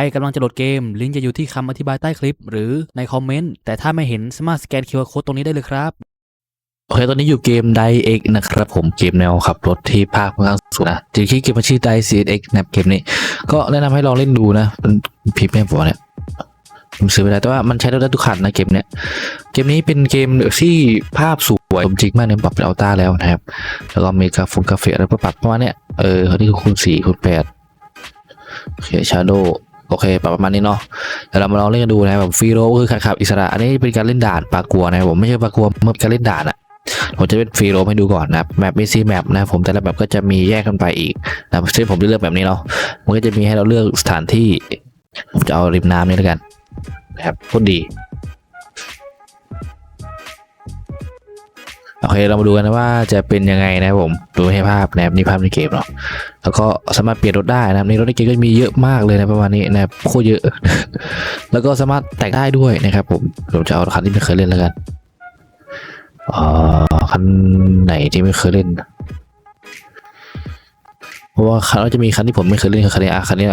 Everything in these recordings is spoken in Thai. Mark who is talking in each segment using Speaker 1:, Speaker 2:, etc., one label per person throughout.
Speaker 1: ใครกำลังจะโหลดเกม ลิงก์จะอยู่ที่คำอธิบายใต้คลิป หรือในคอมเมนต์ แต่ถ้าไม่เห็นสามารถสแกน QR Code ตรงนี้ได้เลยครับ
Speaker 2: โอเค ตอนนี้อยู่เกม d i X นะครับผมเกมแนวขับรถที่ภาคค่อนข้างสวยนะจริงๆเกมมันชื่อ d i CX นะครับเกมนี้ ก็แนะนำให้ลองเล่นดูนะมันพิมพ์แม่ผมเนี่ยผมซื้อไปได้แต่ว่ามันใช้ได้ทุกคันนะเกมเนี้ยเกมนี้เป็นเกมที่ภาพสวยสมจริงมากเนี่ยปรับเป็นอัลต้าแล้วนะครับ แล้วก็มีกราฟงกราฟิกอะไรปรับประมาณเนี้ยเออเขาที่คูณสี่คูณแปดโอเคชาร์โด โอเคประมาณนี้เนาะเดี๋ยวเรามาลองเล่นกันดูนะครับแบบฟรีโรคือขับอิสระ อันนี้เป็นการเล่นด่านปากัวนะครับผมไม่ใช่ปากัวเมื่อการเล่นด่านอะผมจะเป็นฟรีโรมให้ดูก่อนนะแมปมีซีแมปนะผมแต่ละแบบก็จะมีแยกกันไปอีกนะซึ่งผมจะเลือกแบบนี้เนาะมันก็จะมีให้เราเลือกสถานที่ ผมจะเอาริมน้ำนี่แล้วกันนะครับโคตรดี โอเคเรามาดูกันนะว่าจะเป็นยังไงนะผมดูให้ภาพนะครับนี่ภาพในเกมเนาะแล้วก็สามารถเปลี่ยนรถได้นะครับในรถในเกมก็มีเยอะมากเลยนะประมาณนี้นะครับโคตรเยอะ แล้วก็สามารถแต่งได้ด้วยนะครับผมผมจะเอาคันที่ไม่เคยเล่นแล้วกันอ่อคันไหนที่ไม่เคยเล่นเพราะว่าคันเราจะมีคันที่ผมไม่เคยเล่นคือคันนี้อะคันนี้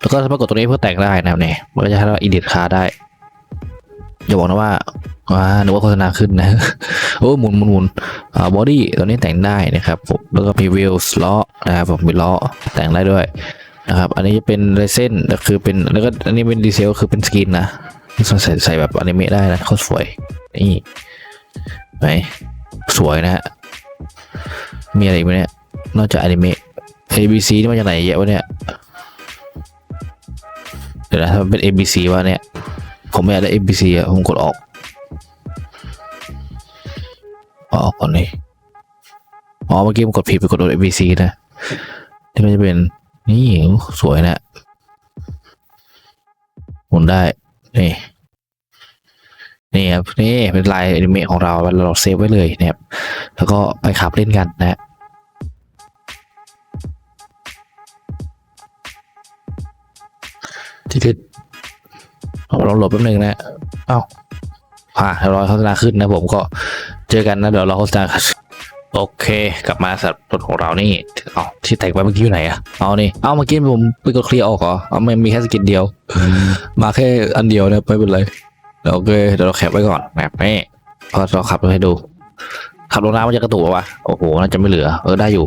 Speaker 2: แล้วก็สามารถกดตัวนี้เพื่อแต่งได้นะครับเนี่ยมันก็จะให้เราอิดิทคาได้ อย่าบอกนะว่าว่านึกว่าโฆษณาขึ้นนะโอ้หมุนหมุนหมุนอ่าบอดี้ตัวนี้แต่งได้นะครับผมแล้วก็มีวิลส์ล้อนะครับผมมีล้อแต่งได้ด้วยนะครับ อันนี้จะเป็นเรเซนก็คือเป็นแล้วก็อันนี้เป็นดีเซลคือเป็นสกินนะใส่ใส่แบบอนิเมะได้นะโคตรสวยนี่ไหนสวยนะฮะมีอะไรอีกไหมเนี่ยนอกจากอนิเมะ ABC นี่มาจากไหนเยอะวะเนี่ยเดี๋ยวนะถ้ามันเป็น ABC วะเนี่ย ผมไม่อยากได้ ABC อะผมกดออกออกก่อนเลยอ๋อเมื่อกี้ผมกดผิดไปกดโดน ABC นะที่มันจะเป็นนี่สวยนะหมุนได้นี่นี่ครับนี่เป็นลายอนิเมะของเราเราเซฟไว้เลยนะครับแล้วก็ไปขับเล่นกันนะฮะที่คือ เอาลองโหลดแป๊บนึงนะเอ้าอ่าเรียบร้อยโฆษณาขึ้นนะผมก็เจอกันนะเดี๋ยวเราโฆษณากันโอเค กลับมาสำหรับรถของเรานี่เอาที่แต่งไปเมื่อกี้อยู่ไหนอะเอานี่เอาเมื่อกี้ผมไปกดเคลียร์ออกเหรอเอามันมีแค่สกินเดียว มาแค่อันเดียวนะไม่เป็นไรเดี๋ยวโอเคเดี๋ยวเราแคปไว้ก่อนแบบนี้พอเราขับรถให้ดู ขับลงน้ำมันจะกระตุกปะวะโอ้โหน่าจะไม่เหลือ เออได้อยู่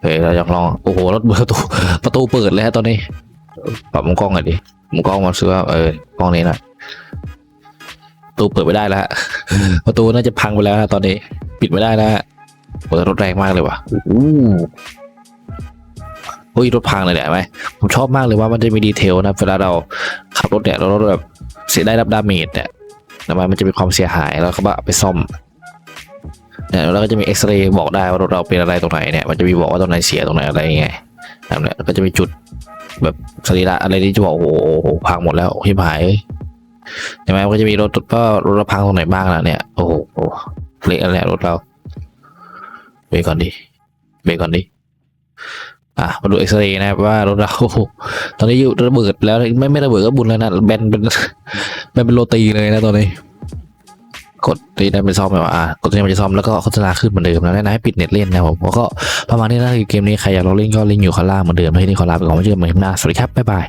Speaker 2: เฮ้ยเราอยากลองโอ้โหรถประตูประตูเปิดแล้วตอนนี้ปรับมุมกล้องหน่อยดิ มุมกล้องมันซื้อว่าเออกล้องนี้หน่อยประตูเปิดไม่ได้แล้วฮะประตูน่าจะพังไปแล้วนะตอนนี้ ปิดไม่ได้แล้วฮะเปิดรถแรงมากเลยว่ะอู้เฮ้ยรถพังเลยเนี่ยเห็นไหมผมชอบมากเลยว่ามันจะมีดีเทลนะเวลาเราขับรถเนี่ยเรารถแบบเสียได้รับดาเมจเนี่ยแล้วมันจะมีความเสียหายแล้วเขาก็เอาไปซ่อมเนี่ยแล้วก็จะมีเอ็กซเรย์บอกได้ว่ารถเราเป็นอะไรตรงไหนเนี่ยมันจะมีบอกว่าตรงไหนเสียตรงไหนอะไรยังไงแบบเนี้ยแล้วก็จะมีจุด แบบสรีระอะไรที่จะบอกโอ้โหพังหมดแล้วที่หายใช่ไหมก็จะมีรถก็รถเราพังตรงไหนบ้างล่ะเนี่ยโอ้โหเละอะไรรถเราเบรกก่อนดิเบรกก่อนดิอะมาดูเอ็กซเรย์นะครับว่ารถเราตอนนี้อยู่ระเบิดแล้วไม่ไม่ระเบิดก็บุญแล้วนะแบนเป็นแบนเป็นโรตีเลยนะตอนนี้ กดตีได้เป็นซ่อมแบบว่าอ่ากดตัวนี้มันจะซ่อมแล้วก็โฆษณาขึ้นเหมือนเดิมแล้วนะให้ปิดเน็ตเล่นนะผมก็ประมาณนี้นะคือเกมนี้ใครอยากลองเล่นก็ลิงก์อยู่ข้างล่างเหมือนเดิมที่นี่ขอลาไปก่อนไว้เจอกันใหม่หน้าสวัสดีครับบ๊ายบาย